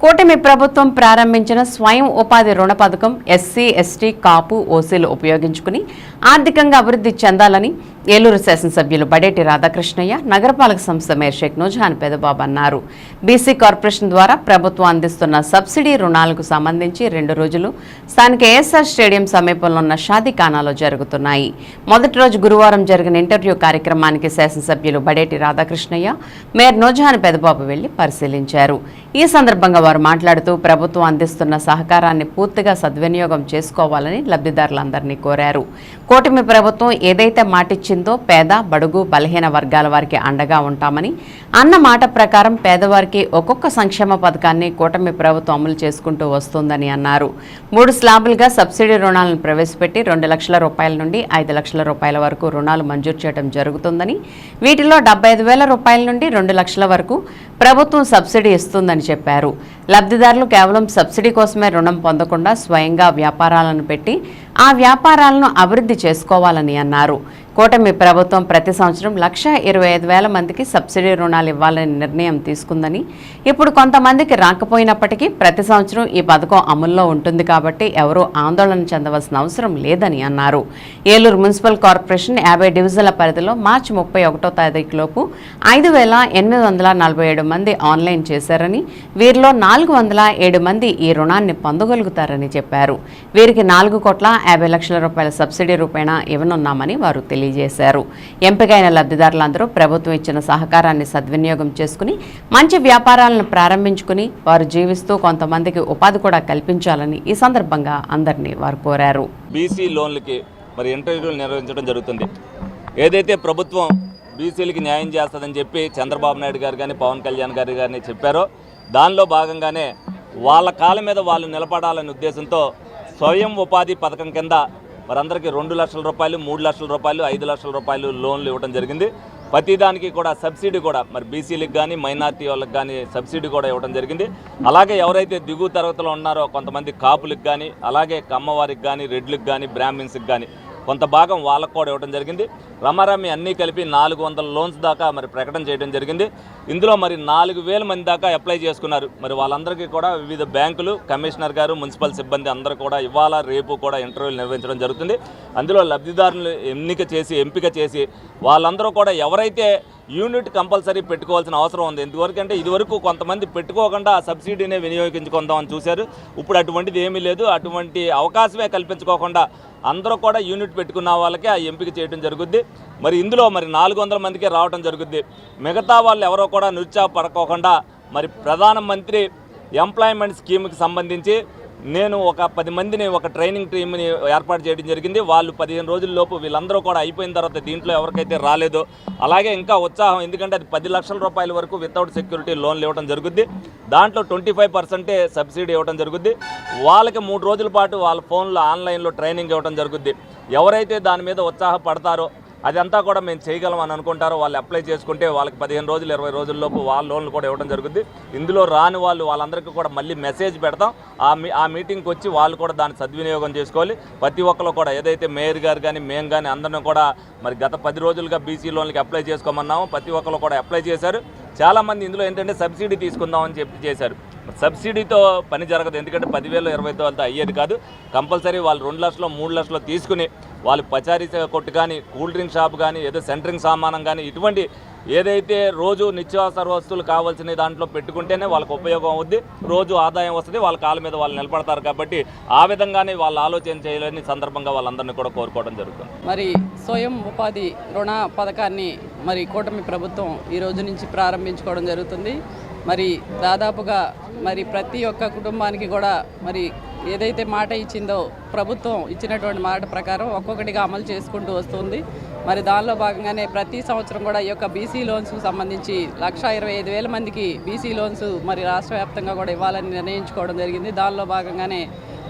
కూటమి ప్రభుత్వం ప్రారంభించిన స్వయం ఉపాధి రుణ పథకం ఎస్సీ ఎస్టీ కాపు ఓసీలు ఉపయోగించుకుని ఆర్థికంగా అభివృద్ధి చెందాలని ఏలూరు శాసనసభ్యులు బడేటి రాధాకృష్ణయ్య నగరపాలక సంస్థ మేయర్ షేక్ నోజాన్ పెదబాబు అన్నారు. బీసీ కార్పొరేషన్ ద్వారా ప్రభుత్వం అందిస్తున్న సబ్సిడీ రుణాలకు సంబంధించి రెండు రోజులు స్థానిక ఏఎస్ఆర్ స్టేడియం సమీపంలో ఉన్న షాదీఖానాలో జరుగుతున్నాయి. మొదటి రోజు గురువారం జరిగిన ఇంటర్వ్యూ కార్యక్రమానికి శాసనసభ్యులు బడేటి రాధాకృష్ణయ్య మేయర్ నోజాన్ పెదబాబు వెళ్ళి పరిశీలించారు. ఈ సందర్భంగా వారు మాట్లాడుతూ ప్రభుత్వం అందిస్తున్న సహకారాన్ని పూర్తిగా సద్వినియోగం చేసుకోవాలని లబ్ధిదారులందరినీ కోరారు. కూటమి ప్రభుత్వం ఏదైతే మాటిచ్చి వచ్చిందో పేద బడుగు బలహీన వర్గాల వారికి అండగా ఉంటామని అన్న మాట ప్రకారం పేదవారికి ఒక్కొక్క సంక్షేమ పథకాన్ని కూటమి ప్రభుత్వం అమలు చేసుకుంటూ వస్తుందని అన్నారు. మూడు స్లాబులుగా సబ్సిడీ రుణాలను ప్రవేశపెట్టి రెండు లక్షల రూపాయల నుండి ఐదు లక్షల రూపాయల వరకు రుణాలు మంజూరు చేయడం జరుగుతుందని వీటిలో డెబ్బై ఐదు వేల రూపాయల నుండి రెండు లక్షల వరకు ప్రభుత్వం సబ్సిడీ ఇస్తుందని చెప్పారు. లబ్ధిదారులు కేవలం సబ్సిడీ కోసమే రుణం పొందకుండా స్వయంగా వ్యాపారాలను పెట్టి ఆ వ్యాపారాలను అభివృద్ధి చేసుకోవాలని అన్నారు. కూటమి ప్రభుత్వం ప్రతి సంవత్సరం లక్ష ఇరవై ఐదు వేల మందికి సబ్సిడీ రుణాలు ఇవ్వాలని నిర్ణయం తీసుకుందని ఇప్పుడు కొంతమందికి రాకపోయినప్పటికీ ప్రతి సంవత్సరం ఈ పథకం అమల్లో ఉంటుంది కాబట్టి ఎవరూ ఆందోళన చెందవలసిన అవసరం లేదని అన్నారు. ఏలూరు మున్సిపల్ కార్పొరేషన్ యాభై డివిజన్ల పరిధిలో మార్చి ముప్పై ఒకటో తారీఖులోపు ఐదు వేల ఎనిమిది వందల నలభై ఏడు మంది ఆన్లైన్ చేశారని వీరిలో నాలుగు వందల ఏడు మంది ఈ రుణాన్ని పొందగలుగుతారని చెప్పారు. వీరికి నాలుగు కోట్ల యాభై లక్షల రూపాయల సబ్సిడీ రూపేణా ఇవ్వనున్నామని వారు తెలియజేశారు. ఎంపికైన లబ్ధిదారులందరూ ప్రభుత్వం ఇచ్చిన సహకారాన్ని సద్వినియోగం చేసుకుని మంచి వ్యాపారాలను ప్రారంభించుకుని వారు జీవిస్తూ కొంతమందికి ఉపాధి కూడా కల్పించాలని ఈ సందర్భంగా అందరినీ వారు కోరారు. బీసీ లోన్లకి మరి ఇంటర్వ్యూలు నిర్వహించడం జరుగుతుంది. ఏదైతే ప్రభుత్వం బీసీలకి న్యాయం చేస్తుందని చెప్పి చంద్రబాబు నాయుడు గారు కానీ పవన్ కళ్యాణ్ గారు కానీ చెప్పారో. దానిలో భాగంగానే వాళ్ళ కాళ్ళ మీద వాళ్ళు నిలబడాలనే ఉద్దేశంతో స్వయం ఉపాధి పథకం కింద వారందరికీ రెండు లక్షల రూపాయలు మూడు లక్షల రూపాయలు ఐదు లక్షల రూపాయలు లోన్లు ఇవ్వడం జరిగింది. ప్రతిదానికి కూడా సబ్సిడీ కూడా మరి బీసీలకు కానీ మైనార్టీ వాళ్ళకి కానీ సబ్సిడీ కూడా ఇవ్వడం జరిగింది. అలాగే ఎవరైతే దిగువ తరగతిలో ఉన్నారో కొంతమంది కాపులకు కానీ అలాగే కమ్మవారికి కానీ రెడ్లకు కానీ బ్రాహ్మిన్స్కి కానీ కొంత భాగం వాళ్ళకు కూడా ఇవ్వడం జరిగింది. రమారమి అన్నీ కలిపి నాలుగు వందల లోన్స్ దాకా మరి ప్రకటన చేయడం జరిగింది. ఇందులో మరి నాలుగు వేల మంది దాకా అప్లై చేసుకున్నారు. మరి వాళ్ళందరికీ కూడా వివిధ బ్యాంకులు కమిషనర్ గారు మున్సిపల్ సిబ్బంది అందరూ కూడా ఇవాళ రేపు కూడా ఇంటర్వ్యూలు నిర్వహించడం జరుగుతుంది. అందులో లబ్ధిదారులు ఎన్నిక చేసి ఎంపిక చేసి వాళ్ళందరూ కూడా ఎవరైతే యూనిట్ కంపల్సరీ పెట్టుకోవాల్సిన అవసరం ఉంది. ఎందువరకంటే ఇదివరకు కొంతమంది పెట్టుకోకుండా ఆ సబ్సిడీనే వినియోగించుకుందామని చూశారు. ఇప్పుడు అటువంటిది ఏమీ లేదు. అటువంటి అవకాశమే కల్పించుకోకుండా అందరూ కూడా యూనిట్ పెట్టుకున్న వాళ్ళకి ఆ ఎంపిక చేయడం జరుగుద్ది. మరి ఇందులో మరి నాలుగు వందల మందికే రావడం జరుగుద్ది. మిగతా వాళ్ళు ఎవరో కూడా నిరుత్సాహపడకోకుండా మరి ప్రధానమంత్రి ఎంప్లాయ్మెంట్ స్కీమ్కి సంబంధించి నేను ఒక పది మందిని ఒక ట్రైనింగ్ టీమ్ని ఏర్పాటు చేయడం జరిగింది. వాళ్ళు పదిహేను రోజుల లోపు వీళ్ళందరూ కూడా అయిపోయిన తర్వాత దీంట్లో ఎవరికైతే రాలేదో అలాగే ఇంకా ఉత్సాహం ఎందుకంటే అది పది లక్షల రూపాయల వరకు వితౌట్ సెక్యూరిటీ లోన్లు ఇవ్వడం జరుగుద్ది. దాంట్లో ట్వంటీ ఫైవ్ పర్సెంటే సబ్సిడీ ఇవ్వడం జరుగుద్ది. వాళ్ళకి మూడు రోజుల పాటు వాళ్ళ ఫోన్లో ఆన్లైన్లో ట్రైనింగ్ ఇవ్వడం జరుగుద్ది. ఎవరైతే దాని మీద ఉత్సాహపడతారో అదంతా కూడా మేము చేయగలం అని అనుకుంటారో. వాళ్ళు అప్లై చేసుకుంటే వాళ్ళకి పదిహేను రోజులు ఇరవై రోజుల్లోపు వాళ్ళ లోన్లు కూడా ఇవ్వడం జరుగుద్ది. ఇందులో రాని వాళ్ళు వాళ్ళందరికీ కూడా మళ్ళీ మెసేజ్ పెడతాం. ఆ మీ ఆ మీటింగ్కి వచ్చి వాళ్ళు కూడా దాన్ని సద్వినియోగం చేసుకోవాలి. ప్రతి ఒక్కరు కూడా ఏదైతే మేయర్ గారు కానీ మేము కానీ అందరం కూడా మరి గత పది రోజులుగా బీసీ లోన్లకి అప్లై చేసుకోమన్నాము. ప్రతి ఒక్కరు కూడా అప్లై చేశారు. చాలామంది ఇందులో ఏంటంటే సబ్సిడీ తీసుకుందామని చెప్పి చేశారు. సబ్సిడీతో పని జరగదు. ఎందుకంటే పదివేలు ఇరవై వేలతో అయ్యేది కాదు. కంపల్సరీ వాళ్ళు రెండు లక్షలు మూడు లక్షలు తీసుకుని వాళ్ళు పచారీ కొట్టు కానీ కూల్ డ్రింక్ షాప్ కానీ ఏదో సెంటరింగ్ సామానం కానీ ఇటువంటి ఏదైతే రోజు నిత్యావసర వస్తువులు కావాల్సిన దాంట్లో పెట్టుకుంటేనే వాళ్ళకి ఉపయోగం అవుద్ది. రోజు ఆదాయం వస్తుంది వాళ్ళ కాళ్ళ మీద వాళ్ళు నిలబడతారు కాబట్టి ఆ విధంగానే వాళ్ళు ఆలోచన చేయలేని సందర్భంగా వాళ్ళందరినీ కూడా కోరుకోవడం జరుగుతుంది. మరి స్వయం ఉపాధి రుణ పథకాన్ని మరి కూటమి ప్రభుత్వం ఈ రోజు నుంచి ప్రారంభించుకోవడం జరుగుతుంది. మరి దాదాపుగా మరి ప్రతి ఒక్క కుటుంబానికి కూడా మరి ఏదైతే మాట ఇచ్చిందో ప్రభుత్వం ఇచ్చినటువంటి మాట ప్రకారం ఒక్కొక్కటిగా అమలు చేసుకుంటూ వస్తుంది. మరి దానిలో భాగంగానే ప్రతి సంవత్సరం కూడా ఈ యొక్క బీసీ లోన్స్కు సంబంధించి లక్ష ఇరవై ఐదు వేల మందికి బీసీ లోన్స్ మరి రాష్ట్ర వ్యాప్తంగా కూడా ఇవ్వాలని నిర్ణయించుకోవడం జరిగింది. దానిలో భాగంగానే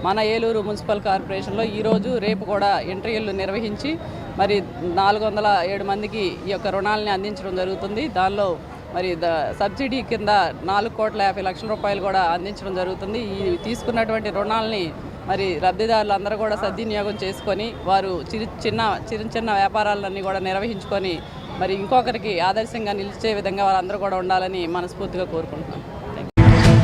మన ఏలూరు మున్సిపల్ కార్పొరేషన్లో ఈరోజు రేపు కూడా ఇంటర్వ్యూలు నిర్వహించి మరి నాలుగు వందల ఏడు మందికి ఈ యొక్క రుణాలని అందించడం జరుగుతుంది. దానిలో మరి ద సబ్సిడీ కింద నాలుగు కోట్ల యాభై లక్షల రూపాయలు కూడా అందించడం జరుగుతుంది. ఈ తీసుకున్నటువంటి రుణాలని మరి లబ్ధిదారులు అందరూ కూడా సద్వినియోగం చేసుకొని వారు చిరు చిన్న చిన్న చిన్న వ్యాపారాలన్నీ కూడా నిర్వహించుకొని మరి ఇంకొకరికి ఆదర్శంగా నిలిచే విధంగా వారందరూ కూడా ఉండాలని మనస్ఫూర్తిగా కోరుకుంటున్నాను.